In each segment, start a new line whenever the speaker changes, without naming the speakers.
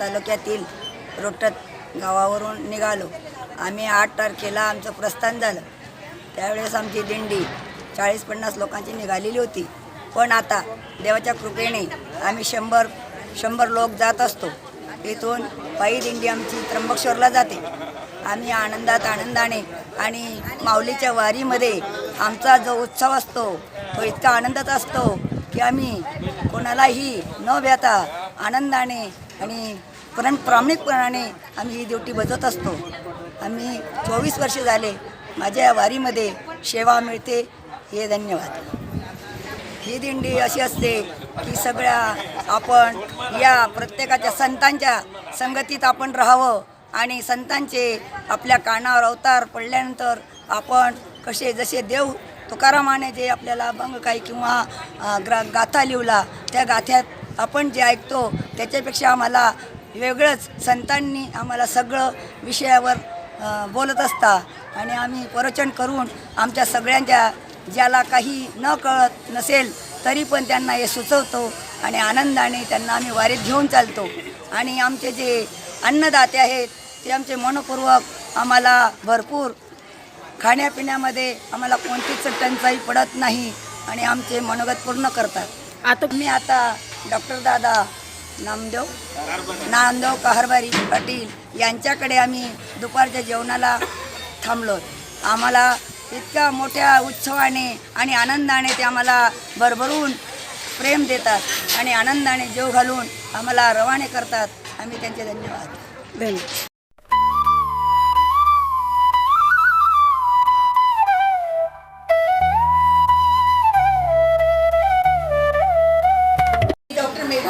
तालुक्यातील रोटत गावावरून निघालो. आम्ही आठ तारखेला आमचं प्रस्थान झालं. त्यावेळेस आमची दिंडी चाळीस पन्नास लोकांची निघालेली होती. पण आता देवाच्या कृपेने आम्ही शंभर शंभर लोक जात असतो. इथून पायी दिंडी आमची त्र्यंबकेश्वरला जाते. आम्ही आनंदात आनंदाने आणि माऊलीच्या वारीमध्ये आमचा जो उत्सव असतो तो इतका आनंदाचा असतो की आम्ही कोणालाही न भ्याता आनंदाने आणि पण प्रामाणिकपणाने आम्ही ही ड्युटी बजवत असतो. आम्ही चोवीस वर्ष झाले माझ्या या वारीमध्ये सेवा मिळते हे धन्यवाद. ही दिंडी अशी असते की सगळ्या आपण या प्रत्येकाच्या संतांच्या संगतीत आपण राहावं आणि संतांचे आपल्या कानावर अवतार पडल्यानंतर आपण कसे जसे देव तुकारामाने जे आपल्याला अभंग काही किंवा ग्रा गाथा लिवला त्या गाथ्यात आपण जे ऐकतो त्याच्यापेक्षा आम्हाला वेगळंच. संतांनी आम्हाला सगळं विषयावर बोलत असता आणि आम्ही प्रवचन करून आमच्या सगळ्यांच्या ज्याला काही न कळत नसेल तरी पण त्यांना हे सुचवतो आणि आनंदाने त्यांना आम्ही वारीत घेऊन चालतो. आणि आमचे जे अन्नदाते आहेत ते आमचे मनपूर्वक आम्हाला भरपूर खाण्यापिण्यामध्ये आम्हाला कोणतीच टंचाई पडत नाही आणि आमचे मनोगत पूर्ण करतात.
आता
मी आता डॉक्टर दादा नामदेव नामदेव कहरबारी पाटील यांच्याकडे आम्ही दुपारच्या जेवणाला थांबलो. आम्हाला इतक्या मोठ्या उत्सवाने आणि आनंदाने ते आम्हाला भरभरून प्रेम देतात आणि आनंदाने जेव घालून आम्हाला रवाने करतात. आम्ही त्यांचे धन्यवाद.
धन्यवाद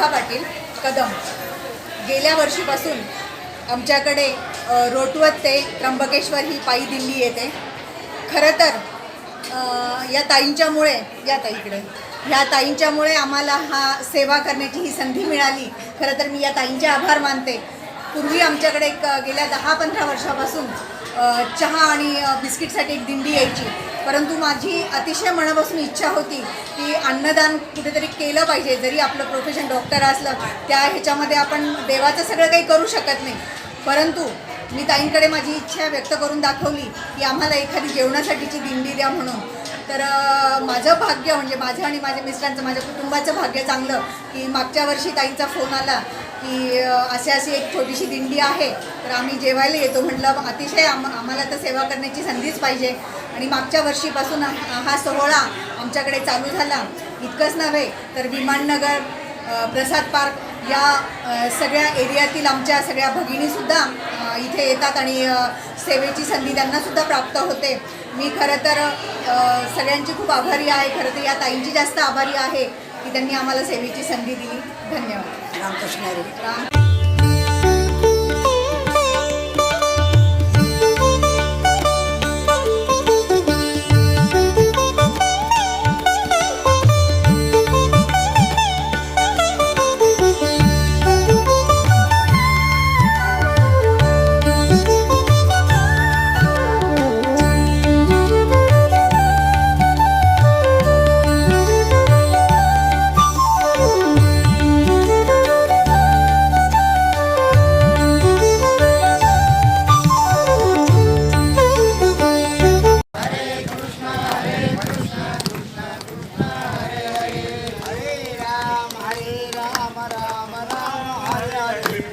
प्रभा पाटील कदम. गेल्या वर्षीपासून आमच्याकडे रोटवत ते त्र्यंबकेश्वर ही पायी दिल्ली येते. खरं तर या ताईंच्यामुळे या ताईकडे ह्या ताईंच्यामुळे आम्हाला हा सेवा करण्याची ही संधी मिळाली. खरं तर मी या ताईंचे आभार मानते. पूर्वी आमच्याकडे एक गेल्या दहा पंधरा वर्षापासून चहा आणि बिस्किटसाठी एक दिंडी यायची. परंतु माझी अतिशय मनापासून इच्छा होती की अन्नदान कुठेतरी केलं पाहिजे जरी आपलं प्रोफेशन डॉक्टर असलं त्या ह्याच्यामध्ये आपण देवाचं सगळं काही करू शकत नाही. परंतु मी ताईंकडे माझी इच्छा व्यक्त करून दाखवली की आम्हाला एखादी जेवणासाठीची दिंडी द्या म्हणून. तर माझं भाग्य म्हणजे माझं आणि माझ्या मिस्टरांचं माझ्या कुटुंबाचं भाग्य चांगलं की मागच्या वर्षी ताईंचा फोन आला की असे अशी अशी एक छोटीशी दिंडी आहे तर आम्ही जेवायला येतो म्हटलं अतिशय आम आम्हाला तर सेवा करण्याची संधीच पाहिजे. आणि मागच्या वर्षीपासून हा सोहळा आमच्याकडे चालू झाला. इतकंच नव्हे तर विमाननगर प्रसाद पार्क या सगळ्या एरियातील आमच्या सगळ्या भगिनीसुद्धा इथे येतात आणि सेवेची संधी त्यांनासुद्धा प्राप्त होते. मी खरं तर सगळ्यांची खूप आभारी आहे. खरं तर या ताईंची जास्त आभारी आहे. की त्यांनी आम्हाला सेवेची संधी दिली. धन्यवाद.
रामकृष्ण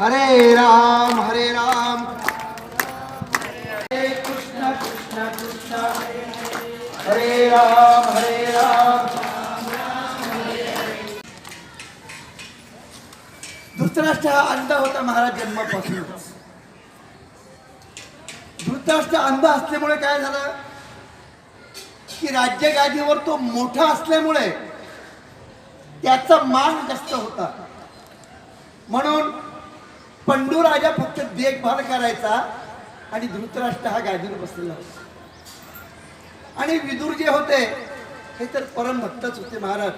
हरे राम हरे राम. हरे राम हरे कृष्ण कृष्ण कृष्ण हरे राम हरे राम. धृतराष्ट्र हा अंध होता महाराज जन्मापासून. धृतराष्ट्र अंध असल्यामुळे काय झालं? की राज्य गादीवर तो मोठा असल्यामुळे त्याचा मान जास्त होता. म्हणून पंडू राजा फक्त देखभाल करायचा आणि धृतराष्ट्र हा गादीवर बसलेला होता. आणि विदूर जे होते हे तर परम भक्तच होते महाराज.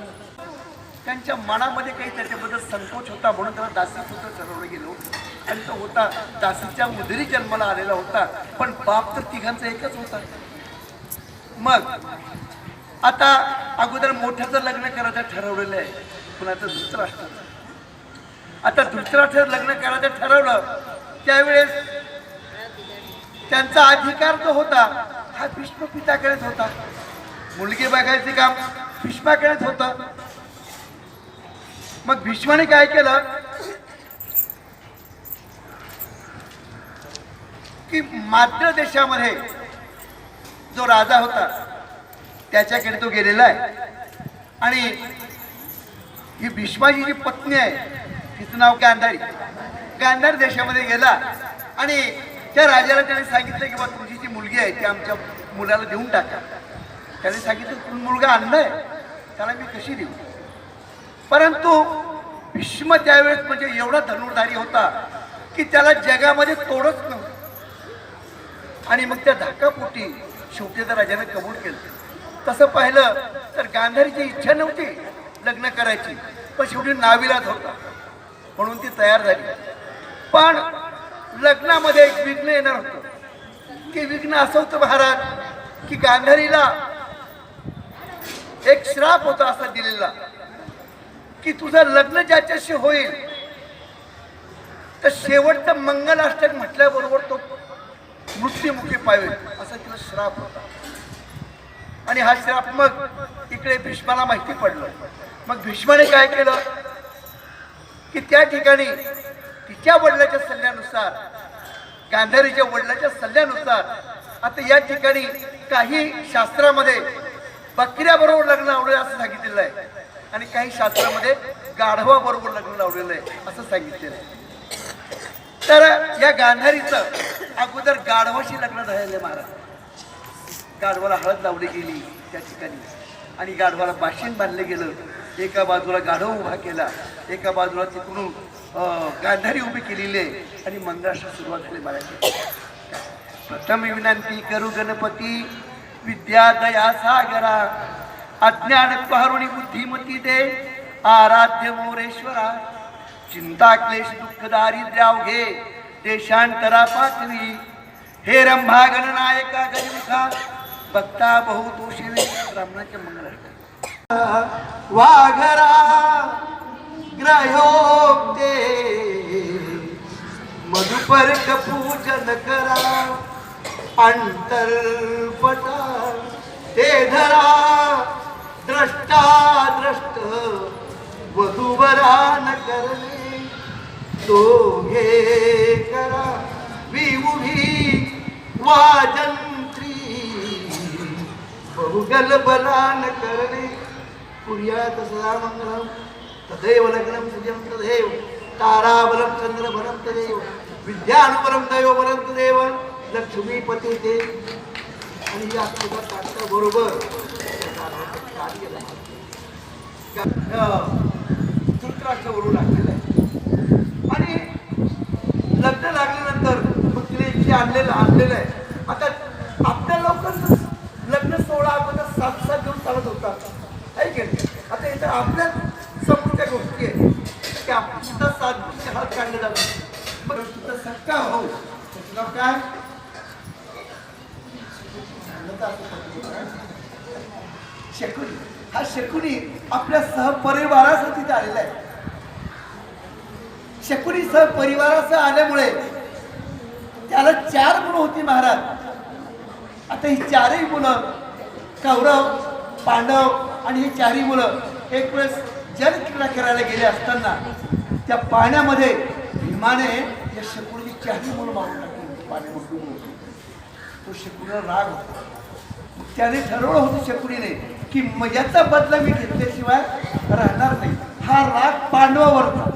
त्यांच्या मनामध्ये काही त्याच्याबद्दल संकोच होता म्हणून त्याला दासीपुत्र ठरवलं गेलो आणि तो होता दासीच्या मुदरी जन्माला आलेला होता. पण बाप तर तिघांचा एकच होता. मग आता अगोदर मोठ्याचं लग्न करायचं ठरवलेलं आहे. कुणाचं धृतराष्ट्राचं आता धृतराष्ट्र लग्न करायचं ठरवलं त्यावेळेस त्यांचा अधिकार जो होता हा भीष्म पिताकडेच होता. मुलगी बघायचे काम भीष्माकडेच होतं. मग भीष्माने काय केलं? की मात्र देशामध्ये जो राजा होता त्याच्याकडे तो गेलेला आहे. आणि ही भीष्माची जी पत्नी आहे तिचं नाव गांधारी. गांधार देशामध्ये गेला आणि त्या राजाला त्याने सांगितलं की बा तुझी जी मुलगी आहे ती आमच्या मुलाला देऊन टाका. त्याने सांगितलं तुम्ही मुलगा आणलाय त्याला मी कशी देऊ? परंतु भीष्म त्यावेळेस म्हणजे एवढा धनुर्धारी होता की त्याला जगामध्ये तोडच नव्हतं. आणि मग त्या धाकापोटी शेवटी त्या राजाने कबूल केलं. तसं पाहिलं तर गांधारीची इच्छा नव्हती लग्न करायची. पण शेवटी नाविलाच होता. म्हणून ती तयार झाली. पण लग्नामध्ये एक विघ्न येणार होतं. की विघ्न असं होतं महाराज की गांधारीला एक श्राप होता असा दिलेला की तुझं लग्न ज्याच्याशी होईल तर शेवटचं मंगलाष्टक म्हटल्याबरोबर तो मृत्यूमुखी पावेल असा तिला श्राप होता. आणि हा श्राप मग इकडे भीष्माला माहिती पडलं. मग भीष्माने काय केलं? की त्या ठिकाणी तिच्या वडिलाच्या सल्ल्यानुसार गांधारीच्या वडिलाच्या सल्ल्यानुसार आता या ठिकाणी काही शास्त्रामध्ये बकऱ्याबरोबर लग्न लावलेलं असं सांगितलेलं आहे. आणि काही शास्त्रामध्ये गाढवाबरोबर लग्न लावलेलं आहे असं सांगितलेलं आहे. तर या गांधारीचं अगोदर गाढवाशी लग्न झालेलं आहे महाराज. गाढवाला हळद लावली गेली त्या ठिकाणी. आणि गाढवाला बाशिंग बांधलं गेलं. एका बाजूला गाढव उभा केला एका बाजूला तिकडून गांधारी उभी केलेली आहे आणि मंगळाशी सुरुवात झाली मराठी. प्रथम विनंती करू गणपती विद्या दया सागरा अज्ञान पहारुणी बुद्धिमती दे आराध्य मोरेश्वरा चिंता क्लेश दुःख दारिद्र्याव घे देशांतरा पाचवी. हे रंभा गणनायका गजमुखा भक्ता बहुतोषी ब्राह्मणाच्या वाघरा ग्रहोक्ते मधुपर्क पूजन करा अंतर्पटा ते धरा द्रष्टा द्रष्ट वधुवरान करणे दोघे करा विमुही वाजंत्री बहुगल बलान करणे कुर्यात सदामंगलम तदैव लग्नम सुजम तदैव ताराबलम चंद्रबलम तदैव विद्यानुबलम दैव बलम तदैव लक्ष्मीपती ते आणि या बरोबर धृतराष्ट्रावरून लागलेलं आहे आणि लग्न लागल्यानंतर मग तिने इथे आणलेलं आणलेलं आहे. आता आपल्या लोकांचं लग्न सोहळा अगोदर सात सात दिवस चालत होता. आता इथं आपल्यासमोर त्या गोष्टी आहेत. की आपण सुद्धा सात हात काढले जातात. बरं सक्का हो काय? शकुनी. हा शकुनी आपल्या सहपरिवारासह तिथे आलेला आहे. शकुनी सहपरिवारासह आल्यामुळे त्याला चार मुलं होती महाराज. आता ही चारही मुलं कौरव पांडव आणि हे चारही मुलं एक वेळेस जलक्रीडा करायला गेले असताना त्या पाण्यामध्ये भीमाने या शकुनीची चारही मुलं मारून टाकली पाण्यामध्ये तो शकुनीला राग होता. त्याने ठरवलं होतं शकुणीने की याचा बदला मी घेतल्याशिवाय राहणार नाही. हा राग पांडवावरचा